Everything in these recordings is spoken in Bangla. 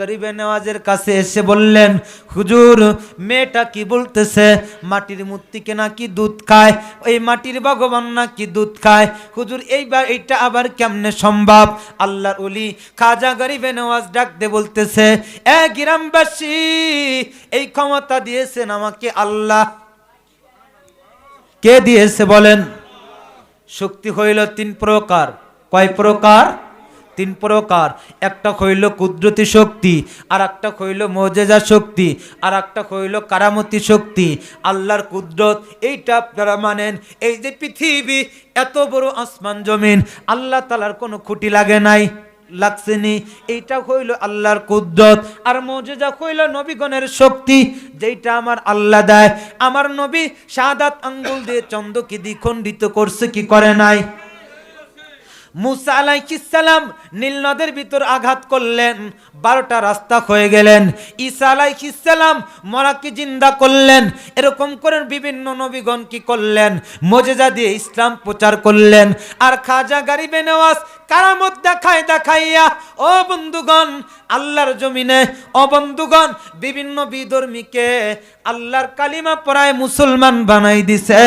গরিবে নেওয়াজের কাছে এসে বললেন, হুজুর, মেয়েটা কি বলতেছে? মাটির মূর্তিকে নাকি দুধ খায়? ওই মাটির ভগবান নাকি দুধ খায়? হুজুর, এইবার এইটা আবার কেমনে সম্ভব? আল্লাহর ওলি খাজা গরিবে নেওয়াজ ডাক দে বলতেছে, এ গ্রামবাসী, এই ক্ষমতা দিয়েছেন আমাকে আল্লাহ। কে দিয়েছে বলেন? শক্তি হইল তিন প্রকার। কয় প্রকার? তিন প্রকার। একটা হইল কুদরতি শক্তি আর একটা হইল মজেজা শক্তি আর একটা হইল কারামতি শক্তি। আল্লাহর কুদরত, এইটা আপনারা মানেন, এই যে পৃথিবী, এত বড় আসমান জমিন, আল্লাহ তালার কোনো খুঁটি লাগে নাই লাগছেনি এইটা হইল আল্লাহর কুদরত, আর মজেজা হইল নবীগণের শক্তি, যেইটা আমার আল্লাহ দেয়। আমার নবী সাদাত আঙ্গুল দিয়ে চন্দ্রকে দ্বিখণ্ডিত করছে, কি করে নাই? মুসা আলাইহিসসালাম নীল নদের ভিতর আঘাত করলেন, বারোটা রাস্তা হয়ে গেলেন। ঈসা আলাইহিসসালাম মরাকে জিন্দা করলেন, এরকম করে বিভিন্ন নবীগণ কি করলেন, মজেজা দিয়ে ইসলাম প্রচার করলেন। আর খাজা গারিবে নেওয়াজ কারামত দেখায় দেখাইয়া, ও বন্ধুগণ, আল্লাহর জমিনে, ও বন্ধুগণ, বিভিন্ন বিধর্মীকে আল্লাহর কালিমা পড়ায় মুসলমান বানাই দিছে।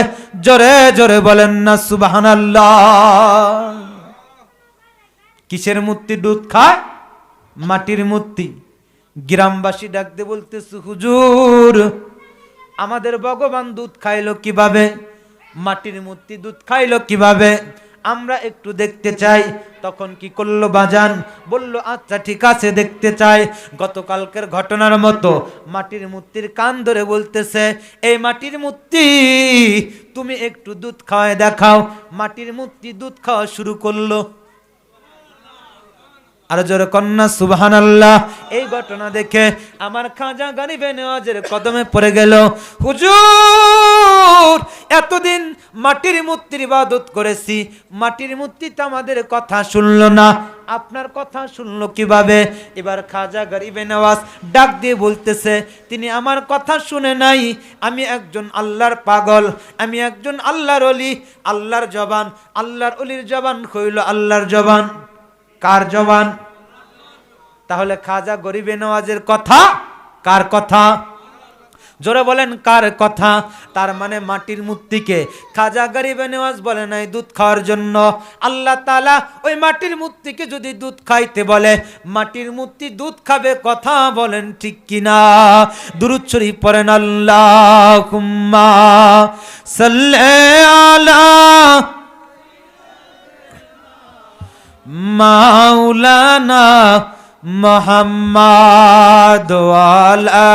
জোরে জোরে বলেন না, সুবহানাল্লাহ। কিসের মূর্তি? দুধ খায়? মাটির মূর্তি। গ্রামবাসী ডাকতে বলতেছে, হুজুর, আমাদের ভগবান দুধ খাইলো কীভাবে? মাটির মূর্তি দুধ খাইলো কীভাবে? আমরা একটু দেখতে চাই। তখন কি করল বাজান? বলল আচ্ছা ঠিক আছে, দেখতে চাই। গতকালকের ঘটনার মতো মাটির মূর্তির কান ধরে বলতেছে, এই মাটির মূর্তি, তুমি একটু দুধ খাওয়ায় দেখাও। মাটির মূর্তি দুধ খাওয়া শুরু করল। আর জোরে কন্যা সুবহান আল্লাহ এই ঘটনা দেখে আমার খাজা গরিবে নেওয়াজের কদমে পড়ে গেল। হুজুর, এতদিন মাটির মূর্তির ইবাদত করেছি। মাটির মূর্তি তো আমাদের কথা শুনলো না। আপনার কথা শুনলো কীভাবে? এবার খাজা গরিবে নওয়াজ ডাক দিয়ে বলতেছে, তিনি আমার কথা শুনে নাই। আমি একজন আল্লাহর পাগল। আমি একজন আল্লাহর অলি। আল্লাহর জবান, আল্লাহর অলির জবান হইল আল্লাহর জবান। কার জবান? তাহলে খাজা গরিবে নওয়াজের কথা? কার কথা? জোরে বলেন, কার কথা? তার মানে মাটির মূর্তিকে। খাজা গরিবে নেওয়াজ বলে নাই দুধ খাওয়ার জন্য। আল্লাহ তালা ওই মাটির মূর্তিকে যদি দুধ খাইতে বলে, মাটির মূর্তি দুধ খাবে কথা বলেন ঠিক কিনা? দুরুদ শরীফ পড়েন আল্লাহ মাওলানা মোহাম্মদ